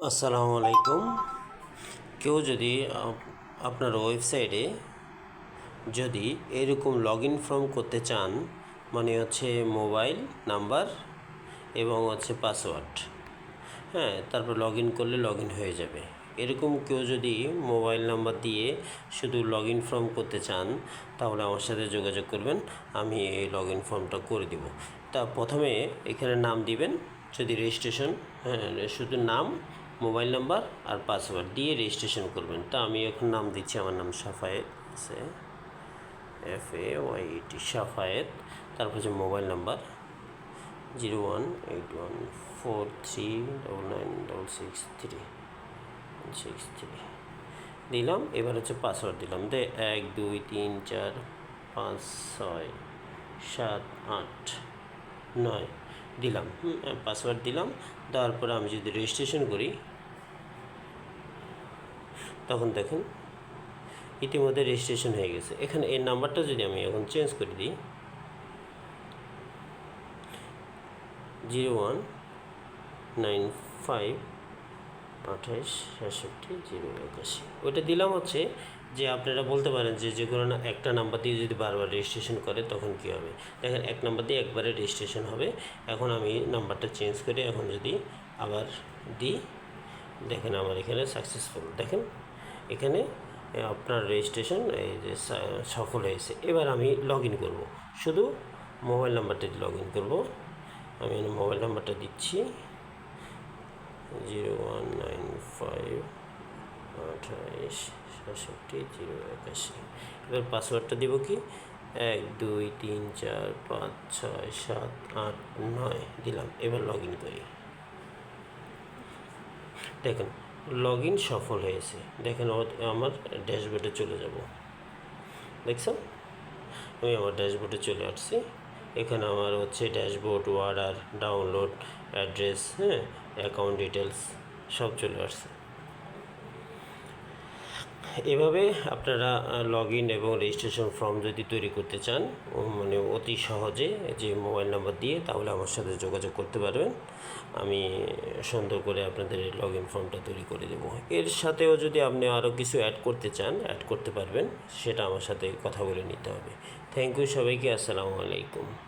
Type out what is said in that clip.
আসসালামু আলাইকুম। কেউ যদি আপ- আপনার ওয়েবসাইটে যদি এরকম লগ ইন ফর্ম করতে চান মানে হচ্ছে মোবাইল নাম্বার এবং হচ্ছে পাসওয়ার্ড হ্যাঁ তারপর লগ ইন করলে লগ ইন হয়ে যাবে। এরকম কেউ যদি মোবাইল নাম্বার দিয়ে শুধু লগ ইন ফর্ম করতে চান, তাহলে আমার সাথে যোগাযোগ করবেন, আমি এই লগ ইন ফর্মটা করে দিব। তা প্রথমে এখানে নাম দিবেন, যদি রেজিস্ট্রেশন হ্যাঁ শুধু নাম মোবাইল নাম্বার আর পাসওয়ার্ড দিয়ে রেজিস্ট্রেশন করবেন। তা আমি এখন নাম দিচ্ছি, আমার নাম সাফায়েত আছে F A Y T Safayet. তারপর হচ্ছে mobile number zero one eight one four three double nine double six three six three. দিলাম, এবার হচ্ছে পাসওয়ার্ড দিলাম। দে, এক, দুই, তিন, চার, পাঁচ, ছয়, সাত, আট, নয়। দিলাম পাসওয়ার্ড দিলাম দেওয়ার পরে আমি যদি রেজিস্ট্রেশন করি, তখন দেখেন ইতিমধ্যে রেজিস্ট্রেশন হয়ে গেছে। এখানে এই নাম্বারটা যদি আমি এখন চেঞ্জ করে দিই জিরো ওয়ান নাইন ফাইভ আঠাশ সাতষট্টি জিরো একাশি, ওইটা দিলাম হচ্ছে যে আপনারা বলতে পারেন যে যে কোনো না একটা নাম্বার দিয়ে যদি বারবার রেজিস্ট্রেশন করে, তখন কী হবে? দেখেন, এক নাম্বার দিয়ে একবারে রেজিস্ট্রেশন হবে। এখন আমি নাম্বারটা চেঞ্জ করে এখন যদি আবার দিই, দেখেন আমার এখানে সাকসেসফুল দেখেন, এখানে আপনার রেজিস্ট্রেশন এই যে সফল হয়েছে। এবার আমি লগ ইন করব। শুধু মোবাইল নাম্বারটা লগ ইন করব। আমি মোবাইল নাম্বারটা দিচ্ছি। জিরো আঠাইশ সাতষট্টি জিরো, একাশি। এবার পাসওয়ার্ডটা দিব কি? এক, দুই, তিন, চার, পাঁচ, ছয়, সাত, আট, নয় দিলাম। এবার লগ ইন করি। দেখেন লগ ইন সফল হয়েছে। দেখেন আমার ড্যাশবোর্ডে চলে যাব। দেখছ? আমি আমার ড্যাশবোর্ডে চলে আসছি। এখানে আমার হচ্ছে ড্যাশবোর্ড, ওয়ার্ডার, ডাউনলোড, অ্যাড্রেস হ্যাঁ অ্যাকাউন্ট ডিটেলস সব চলে আসছে। এভাবে আপনারা লগ ইন এবং রেজিস্ট্রেশন ফর্ম যদি তৈরি করতে চান মানে অতি সহজে যে মোবাইল নাম্বার দিয়ে, তাহলে আমার সাথে যোগাযোগ করতে পারবেন। আমি সুন্দর করে আপনাদের লগ ইন ফর্মটা তৈরি করে দেবো। এর সাথেও যদি আপনি আরও কিছু অ্যাড করতে চান অ্যাড করতে পারবেন, সেটা আমার সাথে কথা বলে নিতে হবে। থ্যাংক ইউ সবাইকে, আসসালামু আলাইকুম।